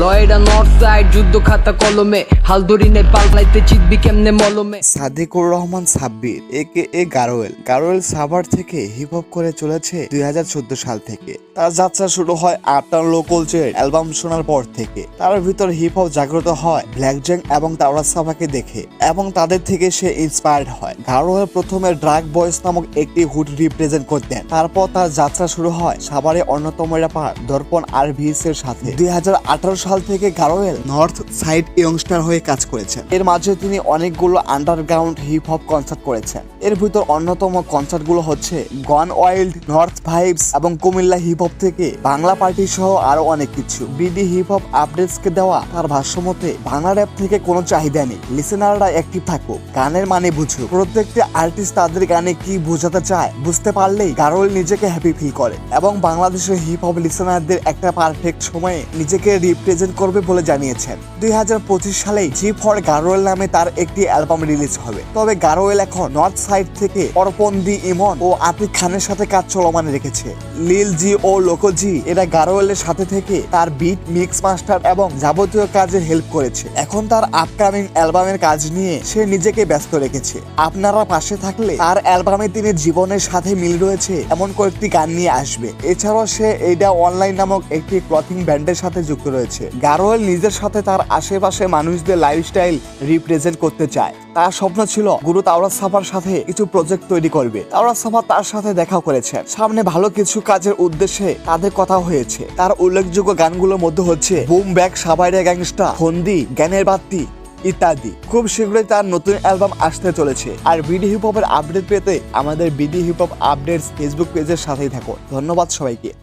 লয়েরা north side যুদ্ধ খাতা কলমে। হাল ধরি নে পাল্লাইতে চিতবি কেমনে মলমে? সাদিকুর রহমান সাব্বির একে এ গারোয়েল। গারোয়েল সাভার থেকে হিপ হপ করে চলেছে দুই হাজার চোদ্দ সাল থেকে। তার যাত্রা শুরু হয় আটান লোকল চের অ্যালবাম শোনার পর থেকে। তার ভিতর হিপ হপ জাগ্রত হয় ব্ল্যাক জ্যাং এবং তাওরা সাভাকে দেখে এবং তাদের থেকে সে ইন্সপায়ার্ড হয়। গারোয়েল প্রথমে ড্রাগ বয়েস নামক একটি হুড রিপ্রেজেন্ট করতেন। তারপর তার যাত্রা শুরু হয় সাভারের অন্যতম র্যাপার দর্পণ আর ভিএস এর সাথে। দুই হাজার আঠারো সাল থেকে গারোয়েল নর্থ সাইড ইয়ংস্টার হয়ে কাজ করেছেন। এর মাঝে তিনি অনেকগুলো আন্ডারগ্রাউন্ড হিপ হপ কনসার্ট করেছেন। এর ভিতর অন্যতম কনসার্টগুলো হচ্ছে গন ওয়াইল্ড, নর্থ ভাইবস এবং কুমিল্লা হিপ হপ থেকে বাংলা পার্টি সহ আরও অনেক কিছু। বিডি হিপ হপ আপডেটস কে দেওয়া তার ভাষ্য মতে বাংলা র্যাপ থেকে কোনো চাহিদা নেই। লিসেনাররা অ্যাক্টিভ থাকুক, গানের মানে বুঝুক। প্রত্যেকটি আর্টিস্ট তাদের গানে কি বোঝাতে চায়, বুঝতে পারলেই গারোল নিজেকে হ্যাপি ফিল করে। এবং বাংলাদেশের হিপ হপ লিসেনারদের একটা পারফেক্ট সময়ে নিজেকে রিপ্রেজেন্ট করবে বলে জানিয়েছেন। দুই সালেই জি ফর গারোয়েল নামে তার একটি অ্যালবাম রিলিজ হবে। তবে গারোয়েল এখন নর্থ সাইড থেকে অর্পণ দি ইমন ও আতিক খানের সাথে কাজ চলমান রেখেছে। লিল জি ও লোকজি এরা গারোয়েলের সাথে থেকে তার বিট মিক্স মাস্টার এবং যাবতীয় কাজে হেল্প করেছে। এখন তার আপকামিং অ্যালবামের কাজ নিয়ে সে নিজেকে ব্যস্ত রেখেছে। আপনারা পাশে থাকলে তার অ্যালবামে তিনি জীবনের সাথে মিল রয়েছে এমন কয়েকটি গান নিয়ে আসবে। এছাড়াও সে এইটা অনলাইন নামক একটি ক্লথিং ব্র্যান্ডের সাথে যুক্ত রয়েছে। গারোয়েল নিজের সাথে তার আশেপাশে মানুষদের লাইফস্টাইল রিপ্রেজেন্ট করতে চায়। তার স্বপ্ন ছিল গুরু তাওরাত সাফার সাথে কিছু প্রজেক্ট তৈরি করবে। তাওরাত সাফা তার সাথে দেখা করেছেন। সামনে ভালো কিছু কাজের উদ্দেশ্যে তাদের কথা হয়েছে। তার উল্লেখযোগ্য গানগুলোর মধ্যে হচ্ছে বুম ব্যাক সাবাইরে গ্যাংস্টা ফন্দি, জ্ঞানের বাত্তি ইত্যাদি। খুব শীঘ্রই তার নতুন অ্যালবাম আসতে চলেছে। আর বিডি হিপ হপের আপডেট পেতে আমাদের BD hip hop updates Facebook পেজের সাথেই থাকো ধন্যবাদ সবাইকে।